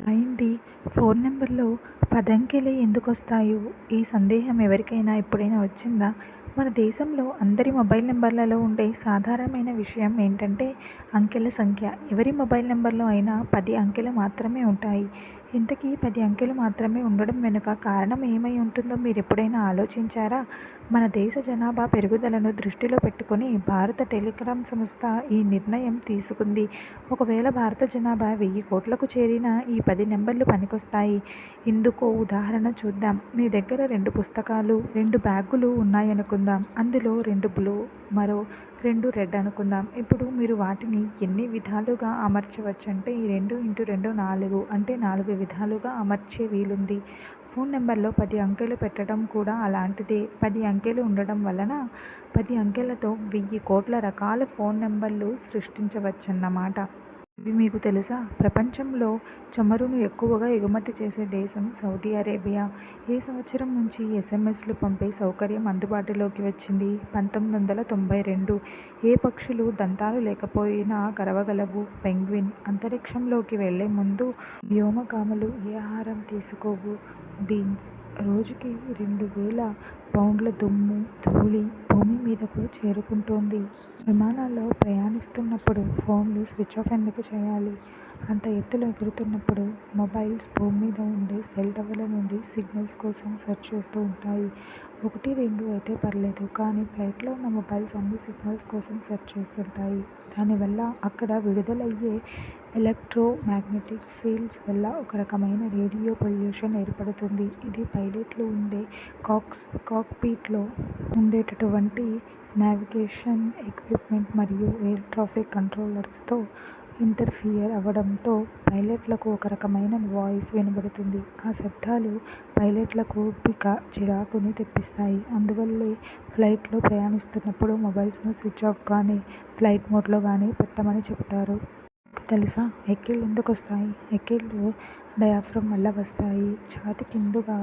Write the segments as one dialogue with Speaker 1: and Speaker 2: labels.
Speaker 1: అయింది. ఫోన్ నెంబర్లో పదంకెలే ఎందుకొస్తాయో? ఈ సందేహం ఎవరికైనా ఎప్పుడైనా వచ్చిందా? మన దేశంలో అందరి మొబైల్ నెంబర్లలో ఉండే సాధారణమైన విషయం ఏంటంటే అంకెల సంఖ్య. ఎవరి మొబైల్ నెంబర్లో అయినా పది అంకెలు మాత్రమే ఉంటాయి. ఇంతకీ పది అంకెలు మాత్రమే ఉండడం వెనుక కారణం ఏమై ఉంటుందో మీరు ఎప్పుడైనా ఆలోచించారా? మన దేశ జనాభా పెరుగుదలను దృష్టిలో పెట్టుకొని భారత టెలికాం సంస్థ ఈ నిర్ణయం తీసుకుంది. ఒకవేళ భారత జనాభా వెయ్యి కోట్లకు చేరినా ఈ పది నెంబర్లు పనికొస్తాయి. ఇందుకో ఉదాహరణ చూద్దాం. మీ దగ్గర రెండు పుస్తకాలు రెండు బ్యాగులు ఉన్నాయనుకుందాం. అందులో రెండు బ్లూ మరో రెండు రెడ్ అనుకుందాం. ఇప్పుడు మీరు వాటిని ఎన్ని విధాలుగా అమర్చవచ్చంటే ఈ రెండు ఇంటూ రెండు నాలుగు అంటే నాలుగు విధాలుగా అమర్చే వీలుంది. ఫోన్ నెంబర్లో పది అంకెలు పెట్టడం కూడా అలాంటిదే. పది అంకెలు ఉండడం వలన పది అంకెలతో వెయ్యి కోట్ల రకాల ఫోన్ నెంబర్లు సృష్టించవచ్చన్నమాట. ఇవి మీకు తెలుసా? ప్రపంచంలో చమురును ఎక్కువగా ఎగుమతి చేసే దేశం సౌదీ అరేబియా. ఏ సంవత్సరం నుంచి ఎస్ఎంఎస్లు పంపే సౌకర్యం అందుబాటులోకి వచ్చింది. పంతొమ్మిది వందల తొంభై రెండు. ఏ పక్షులు దంతాలు లేకపోయినా కరవగలవు పెంగ్విన్ అంతరిక్షంలోకి వెళ్ళే ముందు వ్యోమకాములు ఏ ఆహారం తీసుకోవు? బీన్స్. రోజుకి రెండు వేల పౌండ్ల దుమ్ము ధూళి భూమి మీదకు చేరుకుంటోంది. విమానాల్లో ప్రయాణిస్తున్నప్పుడు ఫోన్లు స్విచ్ ఆఫ్ ఎందుకు చేయాలి? అంత ఎత్తులో ఎగురుతున్నప్పుడు మొబైల్స్ భూమి మీద ఉండే సెల్ టవర్ల నుండి సిగ్నల్స్ కోసం సెర్చ్ చేస్తూ ఉంటాయి. ఒకటి రెండు అయితే పర్లేదు కానీ ఫ్లైట్లో ఉన్న మొబైల్స్ అన్ని సిగ్నల్స్ కోసం సెర్చ్ చేస్తుంటాయి. దానివల్ల అక్కడ విడుదలయ్యే ఎలక్ట్రో మ్యాగ్నెటిక్ ఫీల్డ్స్ వల్ల ఒక రకమైన రేడియో పొల్యూషన్ ఏర్పడుతుంది. ఇది పైలట్లు ఉండే కాక్స్ కాక్పిట్లో ఉండేటటువంటి నావిగేషన్ ఎక్విప్మెంట్ మరియు ఎయిర్ ట్రాఫిక్ కంట్రోలర్స్తో ఇంటర్ఫియర్ అవ్వడంతో పైలట్లకు ఒక రకమైన వాయిస్ వినబడుతుంది. ఆ శబ్దాలు పైలట్లకు పిక చిరాకుని తెప్పిస్తాయి. అందువల్లే ఫ్లైట్లో ప్రయాణిస్తున్నప్పుడు మొబైల్స్ను స్విచ్ ఆఫ్ కానీ ఫ్లైట్ మోడ్లో కానీ పెట్టమని చెప్తారు. తెలుసా? ఎక్కిళ్ళు ఎందుకు వస్తాయి ఎక్కిళ్ళు డయాఫ్రమ్ వల్ల వస్తాయి. ఛాతి కిందుగా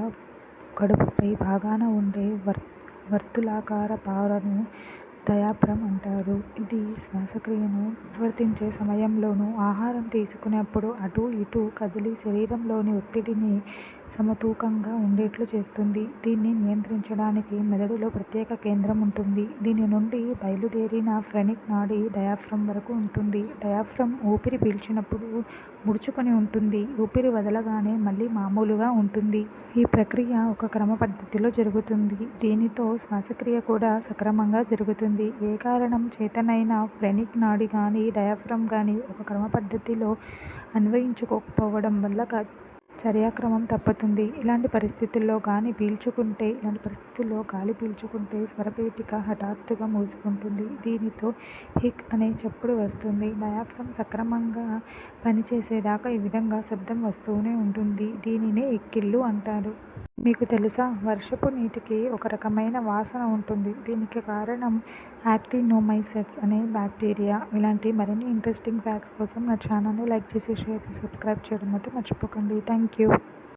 Speaker 1: కడుపుపై భాగాన ఉండే వర్ వర్తులాకార పారను డయాఫ్రమ్ అంటారు. ఇది శ్వాసక్రియను నిర్వర్తించే సమయంలోనూ ఆహారం తీసుకునేప్పుడు అటూ ఇటూ కదిలి శరీరంలోని ఒత్తిడిని సమతూకంగా ఉండేట్లు చేస్తుంది. దీన్ని నియంత్రించడానికి మెదడులో ప్రత్యేక కేంద్రం ఉంటుంది. దీని నుండి బయలుదేరిన ఫ్రెనిక్ నాడి డయాఫ్రమ్ వరకు ఉంటుంది. డయాఫ్రమ్ ఊపిరి పీల్చినప్పుడు ముడుచుకొని ఉంటుంది. ఊపిరి వదలగానే మళ్ళీ మామూలుగా ఉంటుంది. ఈ ప్రక్రియ ఒక క్రమ పద్ధతిలో జరుగుతుంది. దీనితో శ్వాసక్రియ కూడా సక్రమంగా జరుగుతుంది. ఏ కారణం చేతనైనా ఫ్రెనిక్ నాడి గానీ డయాఫ్రమ్ గానీ ఒక క్రమ పద్ధతిలో అన్వయించుకోకపోవడం వల్ల చర్యాక్రమం తప్పుతుంది. ఇలాంటి పరిస్థితుల్లో గాలి పీల్చుకుంటే ఇలాంటి పరిస్థితుల్లో గాలి పీల్చుకుంటే స్వరపేటిక హఠాత్తుగా మూసుకుంటుంది. దీనితో హిక్ అనే చప్పుడు వస్తుంది. డయాక్రమ్ సక్రమంగా పనిచేసేదాకా ఈ విధంగా శబ్దం వస్తూనే ఉంటుంది. దీనినే ఇక్కిళ్ళు అంటారు. మీకు తెలుసా? వర్షపు నీటికి ఒక రకమైన వాసన ఉంటుంది. దీనికి కారణం యాక్టినోమైసెట్స్ అనే బ్యాక్టీరియా. ఇలాంటి మరిన్ని ఇంట్రెస్టింగ్ ఫ్యాక్ట్స్ కోసం నా ఛానల్ని లైక్ చేసి షేర్ చేసి సబ్స్క్రైబ్ చేయడం అయితే మర్చిపోకండి. Thank you